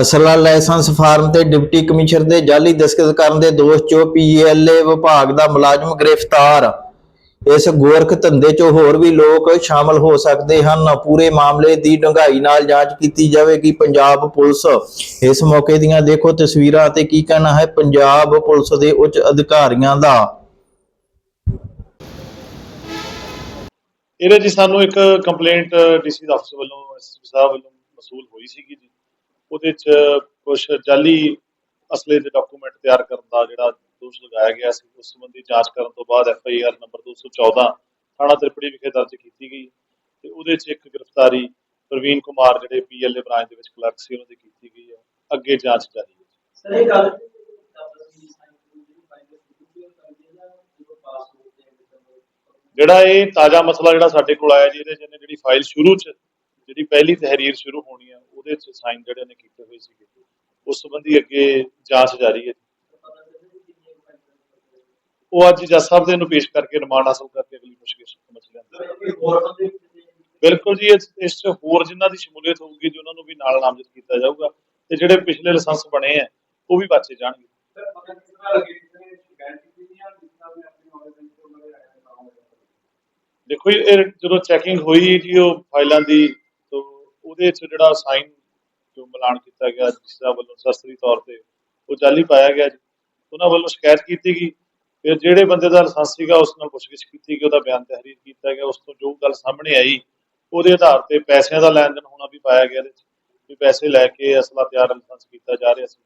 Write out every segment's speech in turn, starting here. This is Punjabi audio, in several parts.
ਅਸਲਾ ਲਾਇਸੈਂਸ ਫਾਰਮ ਤੇ ਡਿਪਟੀ ਕਮਿਸ਼ਨਰ ਦੇ ਜਾਲੀ ਦਸਤਖਤ ਕਰਨ ਦੇ ਦੋਸ਼ 'ਚੋਂ ਪੀਐਲਏ ਵਿਭਾਗ ਦਾ ਮੁਲਾਜ਼ਮ ਗ੍ਰਿਫਤਾਰ। ਇਸ ਗੋਰਖ ਧੰਦੇ 'ਚ ਹੋਰ ਵੀ ਲੋਕ ਸ਼ਾਮਲ ਹੋ ਸਕਦੇ ਹਨ। ਪੂਰੇ ਮਾਮਲੇ ਦੀ ਡੂੰਘਾਈ ਨਾਲ ਜਾਂਚ ਕੀਤੀ ਜਾਵੇਗੀ ਪੰਜਾਬ ਪੁਲਿਸ। ਇਸ ਮੌਕੇ ਦੀਆਂ ਦੇਖੋ ਤਸਵੀਰਾਂ ਅਤੇ ਕੀ ਕਹਿਣਾ ਹੈ ਪੰਜਾਬ ਪੁਲਿਸ ਦੇ ਉੱਚ ਅਧਿਕਾਰੀਆਂ ਦਾ। ਇਹਦੇ ਜੀ ਸਾਨੂੰ ਇੱਕ ਕੰਪਲੇਂਟ ਡੀਸੀ ਦਫ਼ਤਰ ਵੱਲੋਂ ਐਸਪੀ ਸਾਹਿਬ ਵੱਲੋਂ ਮਸੂਲ ਹੋਈ ਸੀਗੀ ਜੀ। ਉਹਦੇ ਚ ਕੁਝ ਜਾਲੀ ਅਸਲੇ ਦੇ ਡਾਕੂਮੈਂਟ ਤਿਆਰ ਕਰਨ ਦਾ ਜਿਹੜਾ ਦੋਸ਼ ਲਗਾਇਆ ਗਿਆ ਸੀ ਉਸ ਸੰਬੰਧੀ ਜਾਂਚ ਕਰਨ ਤੋਂ ਬਾਅਦ ਐਫ ਆਈ ਆਰ ਨੰਬਰ 214 ਥਾਣਾ ਤ੍ਰਿਪੜੀ ਵਿਖੇ ਦਰਜ ਕੀਤੀ ਗਈ ਤੇ ਉਹਦੇ ਚ ਇੱਕ ਗ੍ਰਿਫਤਾਰੀ ਪ੍ਰਵੀਨ ਕੁਮਾਰ ਜਿਹੜੇ ਪੀਐਲਏ ਬ੍ਰਾਂਚ ਦੇ ਵਿੱਚ ਕਲਰਕ ਸੀ ਉਹਨਾਂ ਦੀ ਕੀਤੀ ਗਈ ਹੈ। ਅੱਗੇ ਜਾਂਚ ਜਾਰੀ ਹੈ। ਸਰ ਇਹ ਗੱਲ ਜਿਹੜੀ ਇਹ ਤਾਜ਼ਾ ਮਸਲਾ ਜਿਹੜਾ ਸਾਡੇ ਕੋਲ ਆਇਆ ਜੀ ਇਹਦੇ 'ਚ ਇਹਨੇ ਜਿਹੜੀ ਫਾਈਲ ਸ਼ੁਰੂ 'ਚ ਜਿਹੜੀ ਪਹਿਲੀ ਤਹਿਰੀਰ ਸ਼ੁਰੂ ਹੋਣੀ ਆ, ਉਹਦੇ 'ਚ ਸਾਈਨ ਜਿਹੜੇ ਨੇ ਕੀਤੇ ਹੋਏ ਸੀਗੇ। ਉਸ ਸੰਬੰਧੀ ਅੱਗੇ ਜਾਂਚ ਜਾਰੀ ਹੈ। ਉਹ ਅੱਜ ਜੱਜ ਸਾਹਿਬ ਦੇ ਨੂੰ ਪੇਸ਼ ਕਰਕੇ ਰਿਮਾਂਡ ਹਾਸਲ ਕਰਕੇ ਅਗਲੀ ਪੁੱਛਗਿੱਛ ਸਮਝ ਲੈਂਦੇ ਬਿਲਕੁਲ ਜੀ, ਇਸ 'ਚ ਹੋਰ ਜਿਨ੍ਹਾਂ ਦੀ ਸ਼ਮੂਲੀਅਤ ਹੋਊਗੀ, ਜੀ ਉਹਨਾਂ ਨੂੰ ਵੀ ਨਾਲ ਨਾਮਜ਼ਦ ਕੀਤਾ ਜਾਊਗਾ, ਤੇ ਜਿਹੜੇ ਪਿਛਲੇ ਲਾਇਸੈਂਸ ਬਣੇ ਆ, ਉਹ ਵੀ ਬਾਚੇ ਜਾਣਗੇ। ਦੇਖੋ ਜੀ, ਇਹ ਜਦੋਂ ਚੈਕਿੰਗ ਹੋਈ ਜੀ, ਉਹ ਫਾਈਲਾਂ ਦੀ ਉਹਦੇ 'ਚ ਜਿਹੜਾ ਸਾਈਨ ਜੋ ਮਿਲਾਨ ਕੀਤਾ ਗਿਆ, ਜਿਸ ਦਾ ਵੱਲੋਂ ਸ਼ਸਤਰੀ ਤੌਰ ਤੇ ਉਹ ਜਾਲੀ ਪਾਇਆ ਗਿਆ ਜੀ। ਉਹਨਾਂ ਵੱਲੋਂ ਸ਼ਿਕਾਇਤ ਕੀਤੀ ਗਈ। ਫਿਰ ਜਿਹੜੇ ਬੰਦੇ ਦਾ ਲਾਇਸੈਂਸ ਸੀਗਾ, ਉਸ ਨਾਲ ਪੁੱਛਗਿੱਛ ਕੀਤੀ ਗਈ, ਉਹਦਾ ਬਿਆਨ ਤਹਿਰੀਰ ਕੀਤਾ ਗਿਆ। ਉਸ ਤੋਂ ਜੋ ਗੱਲ ਸਾਹਮਣੇ ਆਈ, ਉਹਦੇ ਆਧਾਰ ਤੇ ਪੈਸਿਆਂ ਦਾ ਲੈਣ ਦੇਣ ਹੋਣਾ ਵੀ ਪਾਇਆ ਗਿਆ ਇਹਦੇ 'ਚ ਵੀ ਪੈਸੇ ਲੈ ਕੇ ਅਸਲਾ ਤਿਆਰ ਲਾਇਸੈਂਸ ਕੀਤਾ ਜਾ ਰਿਹਾ ਸੀ।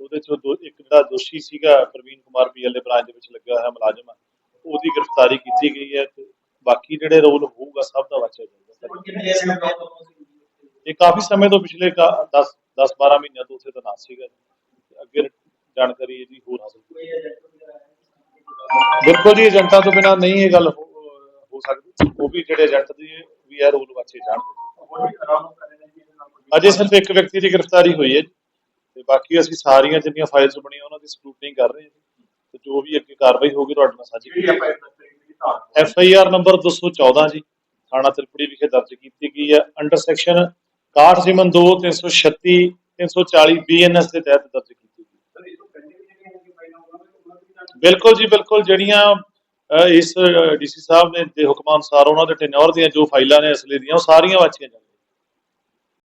ਉਹਦੇ 'ਚੋਂ ਇੱਕ ਜਿਹੜਾ ਦੋਸ਼ੀ ਸੀਗਾ, ਪ੍ਰਵੀਨ ਕੁਮਾਰ ਪੀਐਲਏ ਬ੍ਰਾਂਚ ਦੇ ਵਿੱਚ ਲੱਗਿਆ ਹੋਇਆ ਮੁਲਾਜ਼ਮ ਉਹਦੀ ਗ੍ਰਿਫਤਾਰੀ ਕੀਤੀ ਗਈ ਹੈ ਤੇ ਬਾਕੀ ਜਿਹੜੇ ਰੋਲ ਹੋਊਗਾ, ਸਭ ਦਾ ਵਾਚਿਆ ਜਾਊਗਾ। ਇਹ ਕਾਫੀ ਸਮੇਂ ਤੋਂ ਪਿਛਲੇ 10 10 12 ਮਹੀਨਿਆਂ ਤੋਂ ਉੱਥੇ ਤੈਨਾਤ ਸੀਗਾ। ਅੱਗੇ ਜਾਣਕਾਰੀ ਇਹਦੀ ਹੋਰ ਹਾਸਲ ਕੀਤੀ ਬਿਲਕੁਲ ਜੀ ਏਜੰਟਾਂ ਤੋਂ ਬਿਨਾ ਨਹੀਂ ਇਹ ਗੱਲ ਹੋ ਸਕਦੀ। ਉਹ ਵੀ ਜਿਹੜੇ ਏਜੰਟ ਦੀ ਵੀ ਇਹ ਰੋਲ ਵਾਚੇ ਜਾਣਗੇ ਅਜੇ ਸਿਰਫ ਇੱਕ ਵਿਅਕਤੀ ਦੀ ਗ੍ਰਿਫਤਾਰੀ ਹੋਈ ਹੈ ਤੇ ਬਾਕੀ ਅਸੀਂ ਸਾਰੀਆਂ ਜਿੰਨੀਆਂ ਫਾਈਲਸ ਬਣੀਆਂ ਉਹਨਾਂ ਦੀ ਸਕਰੂਟਨੀ ਕਰ ਰਹੇ ਹਾਂ ਤੇ ਜੋ ਵੀ ਅੱਗੇ ਕਾਰਵਾਈ ਹੋਊਗੀ ਤੁਹਾਡੇ ਨਾਲ ਸਾਂਝੀ ਕੀਤੀ ਐਫ ਆਈ ਆਰ ਨੰਬਰ 214 ਜੀ ਥਾਣਾ ਤ੍ਰਿਪੜੀ ਵਿਖੇ ਦਰਜ ਕੀਤੀ ਗਈ ਹੈ। ਅੰਡਰ ਸੈਕਸ਼ਨ 61 ਸਿਮਨ 2 336 340 ਬੀਐਨਐਸ ਦੇ ਤਹਿਤ ਦਰਜ ਕੀਤੀ ਗਈ। ਬਿਲਕੁਲ ਜੀ ਬਿਲਕੁਲ ਜਿਹੜੀਆਂ ਅਹ, ਇਸ ਡੀਸੀ ਸਾਹਿਬ ਨੇ ਦੇ ਹੁਕਮਾਂ ਅਨੁਸਾਰ ਉਹਨਾਂ ਦੇ ਟੈਨਿਓਰ ਦੀਆਂ ਜੋ ਫਾਈਲਾਂ ਨੇ ਅਸਲੇ ਦੀਆਂ ਉਹ ਸਾਰੀਆਂ ਵਾਚੀਆਂ ਜਾਣਗੀਆਂ